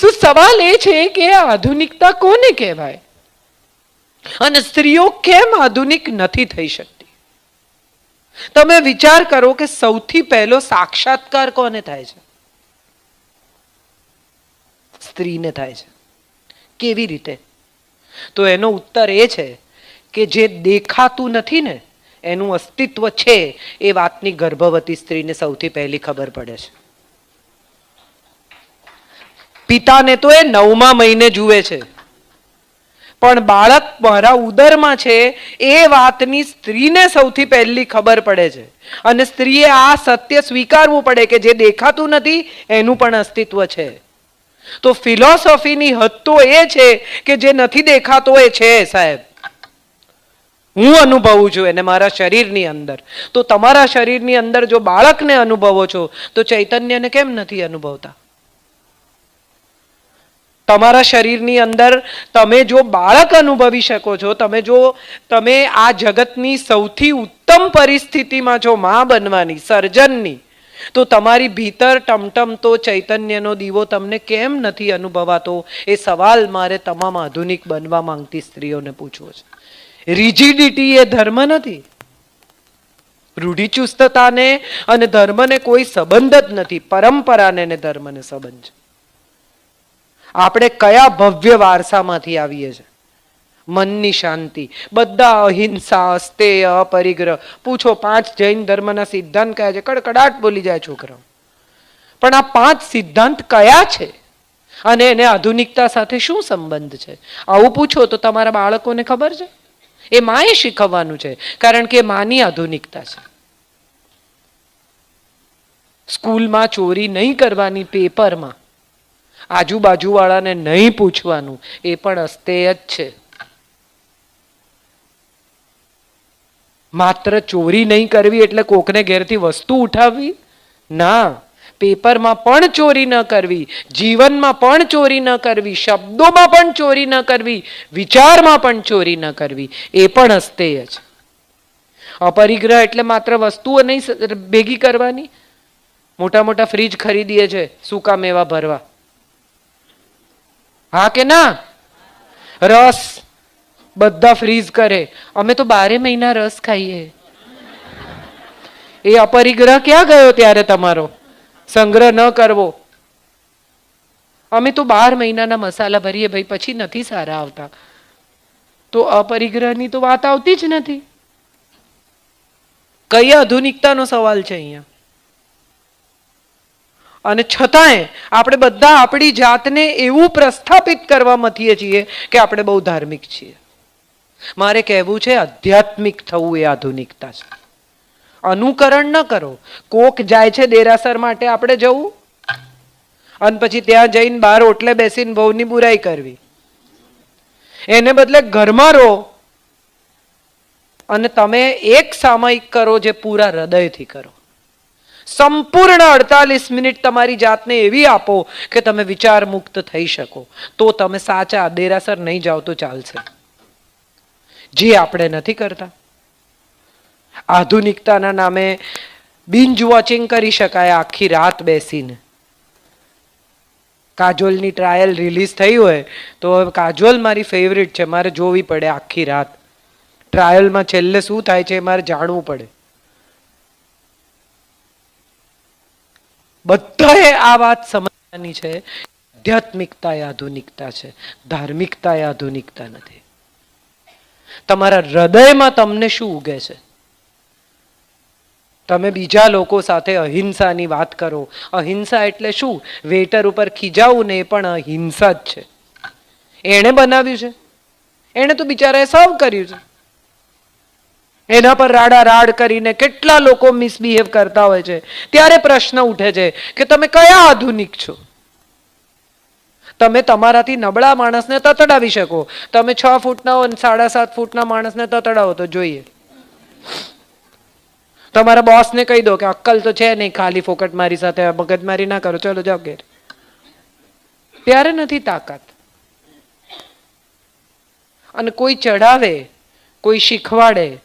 શું સવાલ એ છે કે આધુનિકતા કોને કહેવાય? અને સ્ત્રીઓ કેમ આધુનિક નથી થઈ શકતી? તમે વિચાર કરો કે સૌથી પહેલો સાક્ષાત્કાર કોને થાય છે? સ્ત્રીને થાય છે. કેવી રીતે? તો એનો ઉત્તર એ છે કે જે દેખાતું નથી ને, એનું અસ્તિત્વ છે એ વાતની ગર્ભવતી સ્ત્રીને સૌથી પહેલી ખબર પડે છે. પિતાને તો એ નવમા મહિને જુએ છે. પણ બાળક મારા ઉદરમાં છે, એ વાતની સ્ત્રીને સૌથી પહેલી ખબર પડે છે. અને સ્ત્રીએ આ સત્ય સ્વીકારવું પડે કે જે દેખાતું નથી, એનું પણ અસ્તિત્વ છે. તો ફિલોસોફીની હદ તો એ છે કે જે નથી દેખાતો એ છે સાહેબ. હું અનુભવું છું એને મારા શરીરની અંદર. તો તમારા શરીરની અંદર જો બાળકને અનુભવો છો, તો ચૈતન્યને કેમ નથી અનુભવતા? તમારા શરીરની અંદર તમે જો બાળક અનુભવી શકો છો, તમે જો, તમે આ જગતની સૌથી ઉત્તમ પરિસ્થિતિમાં છો મા બનવાની, સર્જનની, તો તમારી ભીતર ટમટમતો ચૈતન્યનો દીવો તમને કેમ નથી અનુભવાતો? એ સવાલ મારે તમામ આધુનિક બનવા માંગતી સ્ત્રીઓને પૂછવો છે. રિજિડિટી એ ધર્મ નથી. રૂઢિચુસ્તતાને અને ધર્મને કોઈ સંબંધ જ નથી, પરંપરાને ને ધર્મને સંબંધ છે. આપણે કયા ભવ્ય વારસામાંથી આવીએ છીએ? મનની શાંતિ, બધા અહિંસા, અસ્તેય, અપરિગ્રહ. પૂછો, પાંચ જૈન ધર્મના સિદ્ધાંત કયા છે? કડકડાટ બોલી જાય છોકરાઓ. પણ આ પાંચ સિદ્ધાંત કયા છે? અને એને આધુનિકતા સાથે શું સંબંધ છે? આવું પૂછો તો તમારા બાળકોને ખબર છે? એ માએ શીખવવાનું છે, કારણ કે માની આધુનિકતા છે. સ્કૂલમાં ચોરી નહીં કરવાની પેપરમાં આજુબાજુવાળાને નહીં પૂછવાનું, એ પણ અસ્તેય જ છે. માત્ર ચોરી નહીં કરવી એટલે કોકને ઘેરથી વસ્તુ ઉઠાવવી? ના, પેપરમાં પણ ચોરી ન કરવી, જીવનમાં પણ ચોરી ન કરવી, શબ્દોમાં પણ ચોરી ન કરવી, વિચારમાં પણ ચોરી ન કરવી, એ પણ અસ્તેય છે. અપરિગ્રહ એટલે માત્ર વસ્તુઓ નહીં ભેગી કરવાની? મોટા મોટા ફ્રીજ ખરીદીએ છે, સૂકા મેવા ભરવા. હા કે ના? રસ. બધા ફ્રીઝ કરે. અમે તો બારે મહિના રસ ખાઈએ. એ અપરિગ્રહ ક્યાં ગયો ત્યારે તમારો? સંગ્રહ ન કરવો. અમે તો બાર મહિનાના મસાલા ભરીએ ભાઈ, પછી નથી સારા આવતા. તો અપરિગ્રહની તો વાત આવતી જ નથી. કઈ આધુનિકતાનો સવાલ છે અહીંયા? અને છતાંય આપણે બધા આપણી જાતને એવું પ્રસ્થાપિત કરવા મથીએ છીએ કે આપણે બહુ ધાર્મિક છીએ. મારે કહેવું છે, આધ્યાત્મિક થવું એ આધુનિકતા છે. અનુકરણ ન કરો. કોક જાય છે દેરાસર માટે આપણે જવું. અને પછી ત્યાં જઈને બહાર ઓટલે બેસીને બહુની બુરાઈ કરવી. એને બદલે ઘરમાં રહો. અને તમે એક સામયિક કરો જે પૂરા હૃદયથી કરો. સંપૂર્ણ અડતાલીસ મિનિટ તમારી જાતને એવી આપો કે તમે વિચાર મુક્ત થઈ શકો. તો તમે સાચા દેરાસર નહીં જાઓ તો ચાલશે. જે આપણે નથી કરતા. આધુનિકતાના નામે બિંજ વોચિંગ કરી શકાય આખી રાત બેસીને. કાજોલની ટ્રાયલ રિલીઝ થઈ હોય તો કાજોલ મારી ફેવરિટ છે. મારે જોવી પડે આખી રાત. ટ્રાયલમાં છેલ્લે શું થાય છે મારે જાણવું પડે. બધાએ આ વાત સમજવાની છે. આધ્યાત્મિકતા એ આધુનિકતા છે. ધાર્મિકતા એ આધુનિકતા નથી. તમારા હૃદયમાં તમને શું ઉગે છે? તમે બીજા લોકો સાથે અહિંસાની વાત કરો. અહિંસા એટલે શું? વેટર ઉપર ખીજાવું ને એ પણ અહિંસા જ છે. એણે બનાવ્યું છે. એણે તો બિચારાએ સર્વ કર્યું છે. એના પર રાડા રાડ કરીને કેટલા લોકો મિસબિહેવ કરતા હોય છે? ત્યારે પ્રશ્ન ઉઠે છે કે તમે કયા આધુનિક છો? તમે તમારાથી નબળા માણસને તતડાવી શકો. તમે છ ફૂટના અને સાડા સાત ફૂટના માણસને તતડાવો તો જોઈએ. તમારા બોસને કહી દો કે અક્કલ તો છે નહીં, ખાલી ફોકટ મારી સાથે મગજમારી ના કરો. ચલો જાઓ ઘેર. ત્યારે નથી તાકાત. અને કોઈ ચડાવે કોઈ શીખવાડે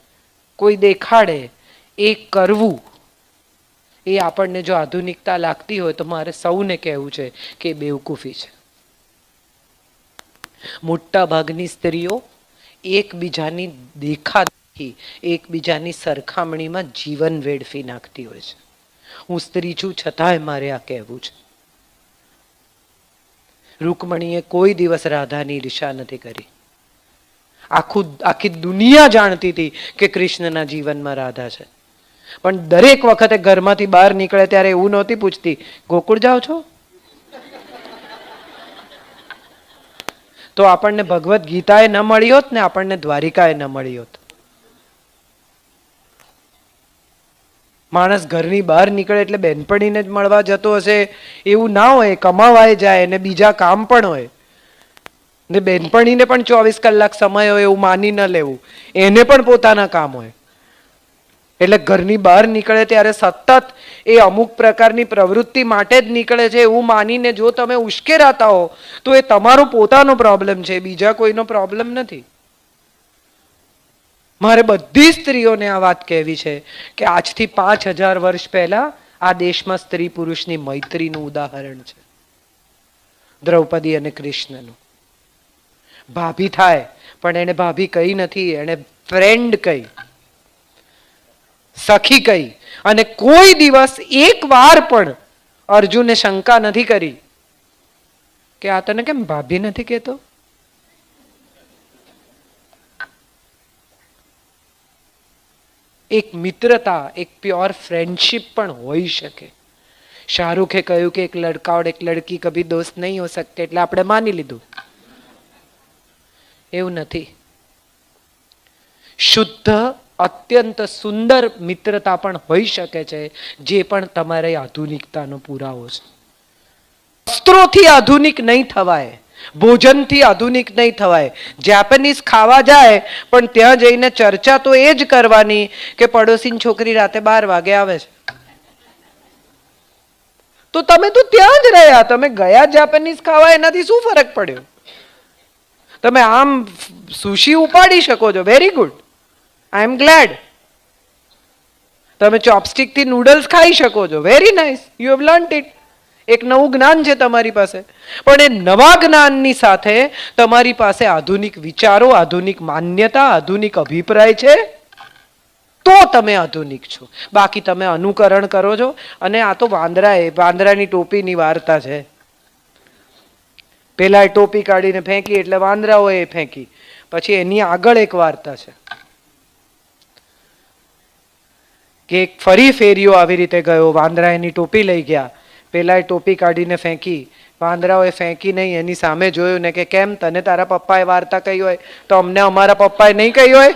કોઈ દેખાડે, એ કરવું. એ આપણને જો આધુનિકતા લાગતી હોય તો મારે સૌને કહેવું છે કે બેવકૂફી છે. મોટા ભાગની સ્ત્રીઓ એકબીજાની દેખાદેખી એકબીજાની સરખામણીમાં જીવન વેડફી નાખતી હોય છે. હું સ્ત્રી છું, છતાંય મારે આ કહેવું છે. રૂકમણીએ કોઈ દિવસ રાધાની ઈર્ષા નથી કરી. આખું, આખી દુનિયા જાણતી હતી કે કૃષ્ણના જીવનમાં રાધા છે. પણ દરેક વખતે ઘરમાંથી બહાર નીકળે ત્યારે એવું નહોતી પૂછતી, ગોકુળ જાઓ છો? તો આપણને ભગવદ્ ગીતાએ ન મળી હોત ને આપણને દ્વારિકાએ ન મળી હોત. માણસ ઘરની બહાર નીકળે એટલે બેનપણીને જ મળવા જતો હશે, એવું ના હોય, કમાવાય જાય અને બીજા કામ પણ હોય. ને બેનપણીને પણ ચોવીસ કલાક સમય હોય એવું માની ન લેવું. એને પણ પોતાના કામ હોય. એટલે ઘરની બહાર નીકળે ત્યારે સતત એ અમુક પ્રકારની પ્રવૃત્તિ માટે જ નીકળે છે એવું માનીને જો તમે ઉશ્કેરાતા હો, તો એ તમારો પોતાનો પ્રોબ્લેમ છે, બીજા કોઈનો પ્રોબ્લેમ નથી. મારે બધી સ્ત્રીઓને આ વાત કહેવી છે કે આજથી પાંચ હજાર વર્ષ પહેલા આ દેશમાં સ્ત્રી પુરુષની મૈત્રીનું ઉદાહરણ છે. દ્રૌપદી અને કૃષ્ણનું. ભાભી થાય, પણ એને ભાભી કહી નથી, એને ફ્રેન્ડ કહી, સખી કહી. અને કોઈ દિવસ એક વાર પણ અર્જુને શંકા નથી કરી કે આ તને કેમ ભાભી નથી કેતો એક મિત્રતા, એક પ્યોર ફ્રેન્ડશીપ પણ હોઈ શકે. શાહરૂખે કહ્યું કે એક લડકા એક લડકી કભી દોસ્ત નહીં હો સકતે એટલે આપણે માની લીધું. એવું નથી. શુદ્ધ, અત્યંત સુંદર મિત્રતા પણ હોઈ શકે છે, જે પણ તમારે આધુનિકતાનો પુરાવો છે. વસ્ત્રોથી આધુનિક નહીં થવાય, ભોજનથી આધુનિક નહીં થવાય. જેપનીઝ ખાવા જાય, પણ ત્યાં જઈને ચર્ચા તો એ જ કરવાની કે પડોશીની છોકરી રાતે બાર વાગે આવે છે. તો તમે તો ત્યાં જ રહ્યા, તમે ગયા જાપાનીઝ ખાવા, એનાથી શું ફરક પડ્યો? તમે આમ સુશી ઉપાડી શકો છો. Very good I am glad તમે ચોપસ્ટિકથી નૂડલ્સ ખાઈ શકો છો. Very nice you have learn it એક નવું જ્ઞાન છે તમારી પાસે. પણ એ નવા જ્ઞાનની સાથે તમારી પાસે આધુનિક વિચારો, આધુનિક માન્યતા, આધુનિક અભિપ્રાય છે? તો તમે આધુનિક છો. બાકી તમે અનુકરણ કરો છો. અને આ તો વાંદરા એ, વાંદરાની ટોપીની વાર્તા છે. પેલા એ ટોપી કાઢીને ફેંકી એટલે વાંદરાઓએ ફેંકી. પછી એની આગળ એક વાર્તા છે. કે એક ફરી ફેરીઓ આવી રીતે ગયો, વાંદરા એની ટોપી લઈ ગયા. પેલા એ ટોપી કાઢીને ફેંકી. વાંદરાઓએ ફેંકી નહીં, એની સામે જોયું ને કે કેમ તને તારા પપ્પાએ વાર્તા કહી હોય? તો અમને અમારા પપ્પાએ નહીં કહી હોય?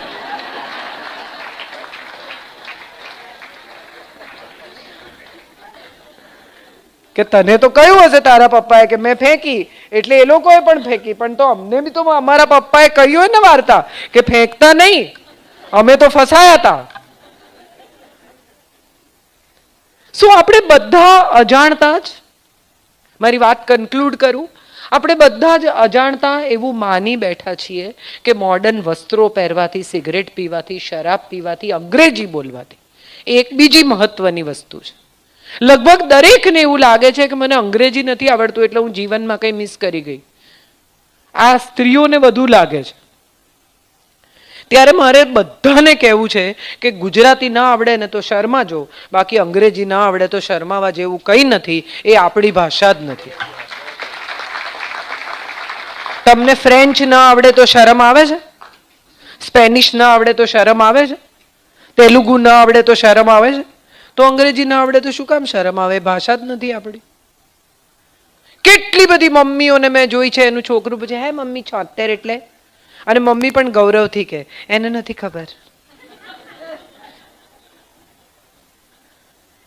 કે તને તો કહ્યું હશે તારા પપ્પાએ કે મેં ફેંકી. એટલે એ લોકોએ પણ ફેંકી. પણ તો અમને બી તો અમારા પપ્પાએ કહ્યું હોય ને વાર્તા કે ફેંકતા નહીં. અમે તો ફસાયા હતા. શું આપણે બધા અજાણતા જ? મારી વાત કન્ક્લુડ કરું. આપણે બધા જ અજાણતા એવું માની બેઠા છીએ કે મોડર્ન વસ્ત્રો પહેરવાથી સિગરેટ પીવાથી, શરાબ પીવાથી, અંગ્રેજી બોલવાથી. એક બીજી મહત્વની વસ્તુ છે. લગભગ દરેકને એવું લાગે છે કે મને અંગ્રેજી નથી આવડતું એટલે હું જીવનમાં કંઈ મિસ કરી ગઈ. આ સ્ત્રીઓને વધુ લાગે છે. ત્યારે મારે બધાને કહેવું છે કે ગુજરાતી ના આવડે ને તો શર્મા જો બાકી અંગ્રેજી ના આવડે તો શર્માવા જેવું કંઈ નથી, એ આપણી ભાષા જ નથી. તમને ફ્રેન્ચ ના આવડે તો શરમ આવે છે? સ્પેનિશ ના આવડે તો શરમ આવે છે? તેલુગુ ના આવડે તો શરમ આવે છે? તો અંગ્રેજી ના આવડે તો શું કામ શરમ આવે? ભાષા જ નથી આપણી. કેટલી બધી મમ્મીઓને મેં જોઈ છે, એનું છોકરું પૂછે, હે મમ્મી, છોતેર એટલે? અને મમ્મી પણ ગૌરવથી કે એને નથી ખબર.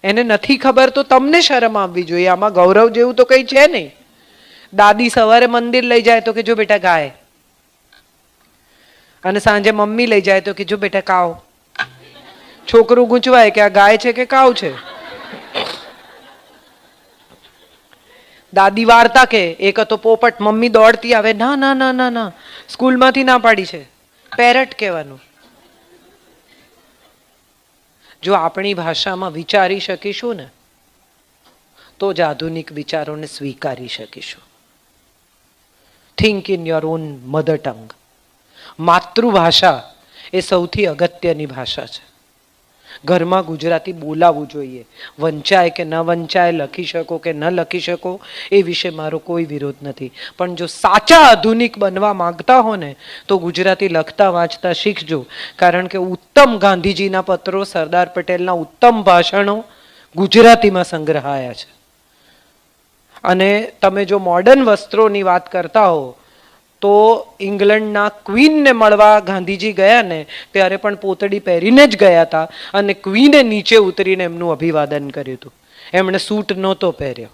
એને નથી ખબર તો તમને શરમ આવવી જોઈએ, આમાં ગૌરવ જેવું તો કંઈ છે નહીં. દાદી સવારે મંદિર લઈ જાય તો કે, જો બેટા ગાય. અને સાંજે મમ્મી લઈ જાય તો કે, જો બેટા કાવ. છોકરું ગૂંચવાય કે આ ગાય છે કે કાવ છે? દાદી વાર્તા કે, એક હતો પોપટ, મમ્મી દોડતી આવે. ના ના ના ના ના, સ્કૂલમાંથી ના પાડી છે. પેરટ કહેવાનું. જો આપણી ભાષામાં વિચારી શકીશું ને, તો જ આધુનિક વિચારોને સ્વીકારી શકીશું. Think in your own mother tongue માતૃભાષા એ સૌથી અગત્યની ભાષા છે. ઘરમાં ગુજરાતી બોલાવવું જોઈએ. વંચાય કે ન વંચાય, લખી શકો કે ન લખી શકો, એ વિશે મારો કોઈ વિરોધ નથી. પણ જો સાચા આધુનિક બનવા માંગતા હો ને, તો ગુજરાતી લખતા વાંચતા શીખજો. કારણ કે ઉત્તમ ગાંધીજીના પત્રો, સરદાર પટેલના ઉત્તમ ભાષણો ગુજરાતીમાં સંગ્રહાયા છે. અને તમે જો મોડર્ન વસ્ત્રોની વાત કરતા હો તો ઇંગ્લેન્ડના ક્વીનને મળવા ગાંધીજી ગયા ને, ત્યારે પણ પોતડી પહેરીને જ ગયા હતા અને ક્વીને નીચે ઉતરીને એમનું અભિવાદન કર્યું હતું. એમણે સૂટ નહોતો પહેર્યો.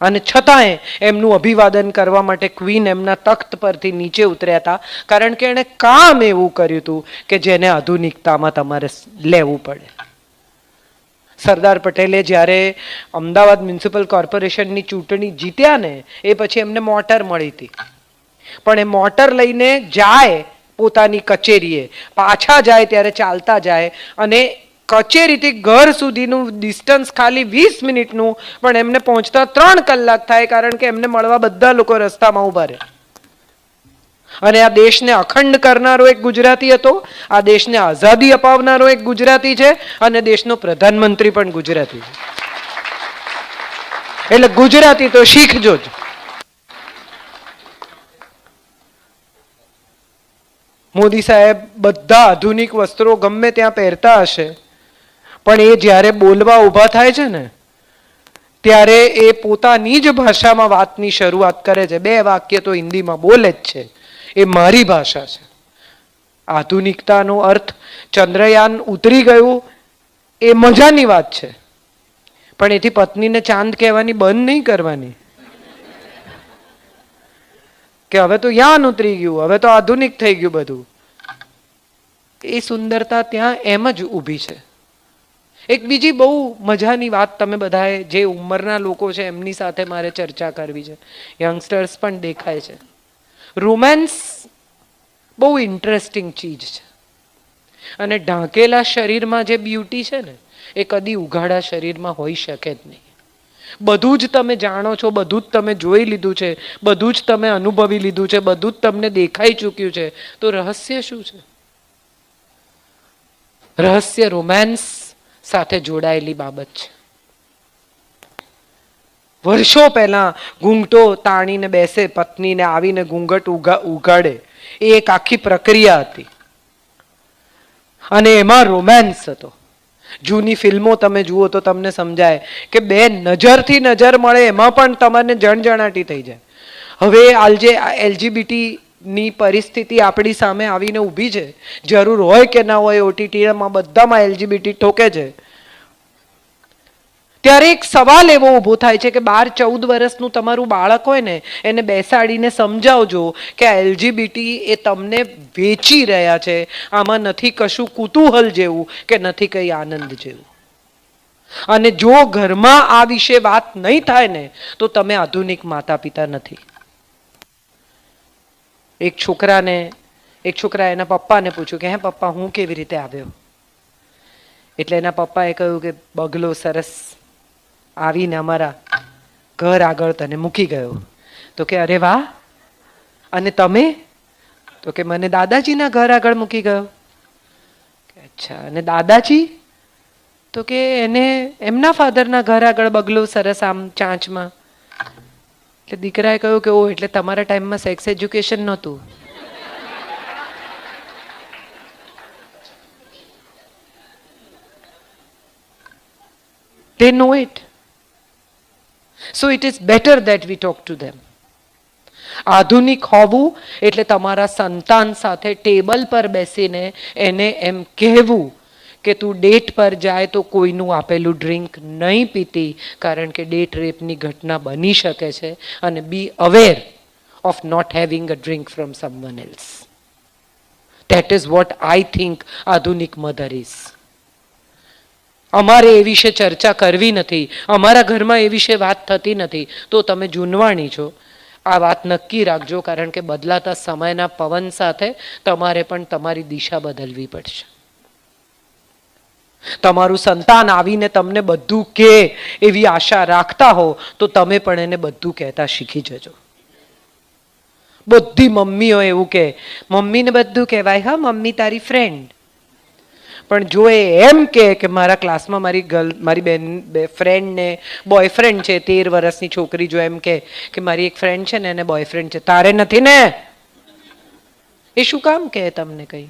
અને છતાંય એમનું અભિવાદન કરવા માટે ક્વીન એમના તખ્ત પરથી નીચે ઉતર્યા હતા, કારણ કે એણે કામ એવું કર્યું હતું કે જેને આધુનિકતામાં તમારે લેવું પડે. સરદાર પટેલે જ્યારે અમદાવાદ મ્યુનિસિપલ કોર્પોરેશનની ચૂંટણી જીત્યા ને, એ પછી એમને મોટર મળી હતી. પણ એ મોટર લઈને જાય પોતાની કચેરીએ. પાછા જાય ત્યારે ચાલતા જાય અને કચેરીથી ઘર સુધીનું ડિસ્ટન્સ ખાલી વીસ મિનિટનું પણ એમને પહોંચતા ત્રણ કલાક થાય કારણ કે એમને મળવા બધા લોકો રસ્તામાં ઊભા રહે. અને આ દેશને અખંડ કરનારો એક ગુજરાતી હતો, આ દેશને આઝાદી અપાવનારો એક ગુજરાતી છે અને દેશનો પ્રધાનમંત્રી પણ ગુજરાતી છે. એટલે ગુજરાતી તો શીખજો જ. મોદી સાહેબ બધા આધુનિક વસ્ત્રો ગમે ત્યાં પહેરતા હશે, પણ એ જ્યારે બોલવા ઊભા થાય છે ને, ત્યારે એ પોતાની જ ભાષામાં વાતની શરૂઆત કરે છે. બે વાક્ય તો હિન્દીમાં બોલે જ છે. એ મારી ભાષા છે. આધુનિકતાનો અર્થ ચંદ્રયાન ઉતરી ગયું એ મજાની વાત છે. પણ એથી પત્નીને ચાંદ કહેવાની બંધ નહીં કરવાની. કે હવે તો યાન ઉતરી ગયું, હવે તો આધુનિક થઈ ગયું બધું. એ સુંદરતા ત્યાં એમ જ ઊભી છે. એક બીજી બહુ મજાની વાત તમે બધાએ જે ઉંમરના લોકો છે, એમની સાથે મારે ચર્ચા કરવી છે. યંગસ્ટર્સ પણ દેખાય છે. રોમેન્સ બહુ ઇન્ટરેસ્ટિંગ ચીજ છે. અને ઢાંકેલા શરીરમાં જે બ્યુટી છે ને, એ કદી ઉઘાડા શરીરમાં હોઈ શકે જ નહીં. બધું જ તમે જાણો છો, બધું જ તમે જોઈ લીધું છે, બધું જ તમે અનુભવી લીધું છે, બધું જ તમને દેખાઈ ચૂક્યું છે, તો રહસ્ય શું છે? રહસ્ય રોમાન્સ સાથે જોડાયેલી બાબત છે. વર્ષો પહેલાં ઘૂંઘટો તાણીને બેસે, પત્નીને આવીને ઘૂંઘટ ઉગા ઉગાડે એ એક આખી પ્રક્રિયા હતી. અને એમાં રોમાન્સ હતો. જૂની ફિલ્મો તમે જુઓ તો તમને સમજાય કે બે નજરથી નજર મળે એમાં પણ તમને જણજણાટી થઈ જાય. હવે આલજે એલજીબીટીની પરિસ્થિતિ આપણી સામે આવીને ઊભી છે, જરૂર હોય કે ના હોય ઓટીટીમાં બધામાં એલજીબીટી ઠોકે છે. ત્યારે એક સવાલ એવો ઊભો થાય છે કે બાર, ચૌદ વર્ષનું તમારું બાળક હોય ને, એને બેસાડીને સમજાવજો કે આ એલજીબીટી એ તમને વેચી રહ્યા છે. આમાં નથી કશું કુતૂહલ જેવું કે નથી કંઈ આનંદ જેવું. અને જો ઘરમાં આ વિશે વાત નહીં થાય ને, તો તમે આધુનિક માતા પિતા નથી. એક છોકરાને, એક છોકરા એના પપ્પાને પૂછ્યું કે, હે પપ્પા, હું કેવી રીતે આવ્યો? એટલે એના પપ્પાએ કહ્યું કે, બગલો સરસ. આવીને અમારા ઘર આગળ તને મૂકી ગયો. તો કે, અરે વાહ! અને તમે? તો કે, મને દાદાજીના ઘર આગળ મૂકી ગયો. અચ્છા, અને દાદાજી? તો કે, એને, એમના ફાધરના ઘર આગળ બગલો સરસ આમ ચાંચમાં. એટલે દીકરાએ કહ્યું કે ઓ એટલે તમારા ટાઈમમાં સેક્સ એજ્યુકેશન નહોતું. They know it so it is better that we talk to them આધુનિક હોવું એટલે તમારા સંતાન સાથે ટેબલ પર બેસીને એને એમ કહેવું કે તું ડેટ પર જાય તો કોઈનું આપેલું ડ્રિંક નહીં પીતી, કારણ કે ડેટ રેપની ઘટના બની શકે છે અને be aware of not having a drink from someone else that is what I think આધુનિક મધર ઇઝ અમારે એ વિશે ચર્ચા કરવી નથી, અમારા ઘરમાં એ વિશે વાત થતી નથી, તો તમે જૂનવાણી છો. આ વાત નક્કી રાખજો, કારણ કે બદલાતા સમયના પવન સાથે તમારે પણ તમારી દિશા બદલવી પડશે. તમારું સંતાન આવીને તમને બધું કે એવી આશા રાખતા હો, તો તમે પણ એને બધું કહેતા શીખી જજો. બધી મમ્મીઓ એવું કે, મમ્મીને બધું કહેવાય, હા, મમ્મી તારી ફ્રેન્ડ પણ જો એ એમ કે મારા ક્લાસમાં મારી ગર્લ, મારી બેન, બે ફ્રેન્ડને બોયફ્રેન્ડ છે, તેર વર્ષની છોકરી જો એમ કે કે મારી એક ફ્રેન્ડ છે ને, એને બોયફ્રેન્ડ છે. તારે નથી ને? એ શું કામ કહે તમને કંઈ?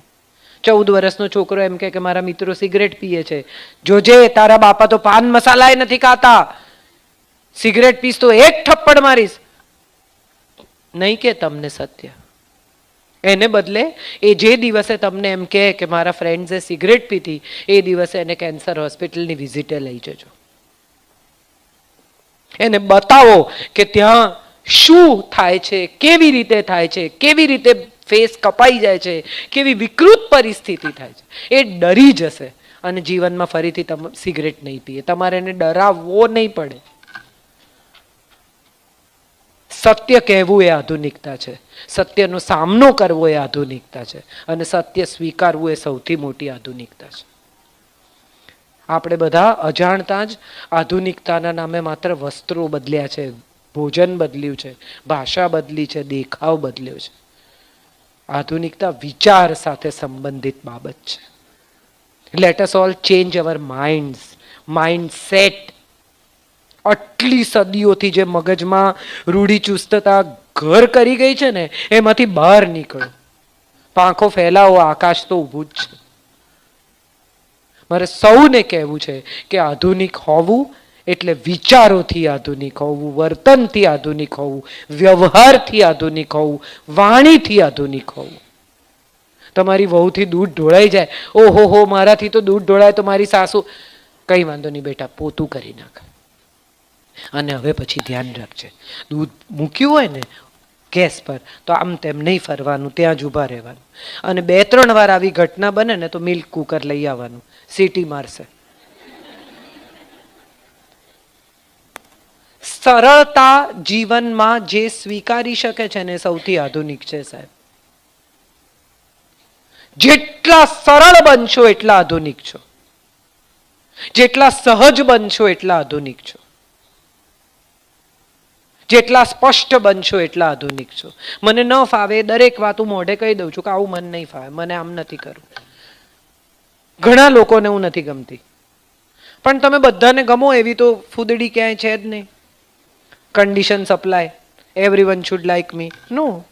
ચૌદ વર્ષનો છોકરો એમ કહે કે મારા મિત્રો સિગરેટ પીએ છે. જોજે તારા બાપા તો પાન મસાલાય નથી ખાતા. સિગરેટ પીસ તો એક થપ્પડ મારીશ. નહીં કે તમને સત્ય. એને બદલે એ જે દિવસે તમને એમ કહે કે મારા ફ્રેન્ડ્સે સિગરેટ પીધી, એ દિવસે એને કેન્સર હોસ્પિટલની વિઝિટે લઈ જજો. એને બતાવો કે ત્યાં શું થાય છે, કેવી રીતે થાય છે, કેવી રીતે ફેસ કપાઈ જાય છે, કેવી વિકૃત પરિસ્થિતિ થાય છે. એ ડરી જશે અને જીવનમાં ફરીથી તમે સિગરેટ નહીં પીએ. તમારે એને ડરાવવો નહીં પડે. સત્ય કહેવું એ આધુનિકતા છે. સત્યનો સામનો કરવો એ આધુનિકતા છે અને સત્ય સ્વીકારવું એ સૌથી મોટી આધુનિકતા છે. આપણે બધા અજાણતા જ આધુનિકતાના નામે માત્ર વસ્ત્રો બદલ્યા છે, ભોજન બદલ્યું છે, ભાષા બદલી છે, દેખાવ બદલ્યો છે. આધુનિકતા વિચાર સાથે સંબંધિત બાબત છે. Let us all change our minds mind set આટલી સદીઓથી જે મગજમાં રૂઢિચુસ્તતા ઘર કરી ગઈ છે ને, એમાંથી બહાર નીકળો. પાંખો ફેલાવો, આકાશ તો ઊભું જ છે. મારે સૌને કહેવું છે કે આધુનિક હોવું એટલે વિચારોથી આધુનિક હોવું, વર્તનથી આધુનિક હોવું, વ્યવહારથી આધુનિક હોવું, વાણીથી આધુનિક હોવું. તમારી વહુથી દૂધ ઢોળાઈ જાય. ઓહો હો, મારાથી તો દૂધ ઢોળાય તો મારી સાસુ. કંઈ વાંધો નહીં બેટા, પોતું કરી નાખ. અને હવે પછી ધ્યાન રાખજે. દૂધ મૂક્યું હોય ને ગેસ પર, તો આમ તેમ નહીં ફરવાનું, ત્યાં જ ઊભા રહેવાનું. અને બે ત્રણ વાર આવી ઘટના બને ને તો મિલ્ક કુકર લઈ આવવાનું. સીટી મારશે. સરળતા જીવનમાં જે સ્વીકારી શકે છે ને સૌથી આધુનિક છે, સાહેબ. જેટલા સરળ બનશો એટલા આધુનિક છો. જેટલા સહજ બનશો એટલા આધુનિક છો. જેટલા સ્પષ્ટ બનશો એટલા આધુનિક છો. મને ન ફાવે, દરેક વાત હું મોઢે કહી દઉં છું કે આવું મન નહીં ફાવે, મને આમ નથી કરવું. ઘણા લોકોને હું નથી ગમતી. પણ તમે બધાને ગમો એવી તો ફૂદડી ક્યાંય છે જ નહીં. Condition supply everyone should like me no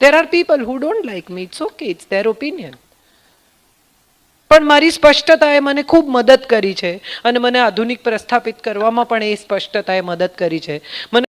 there are people who don't like me it's okay it's their opinion પણ મારી સ્પષ્ટતાએ મને ખૂબ મદદ કરી છે અને મને આધુનિક પ્રસ્થાપિત કરવામાં પણ એ સ્પષ્ટતાએ મદદ કરી છે. મને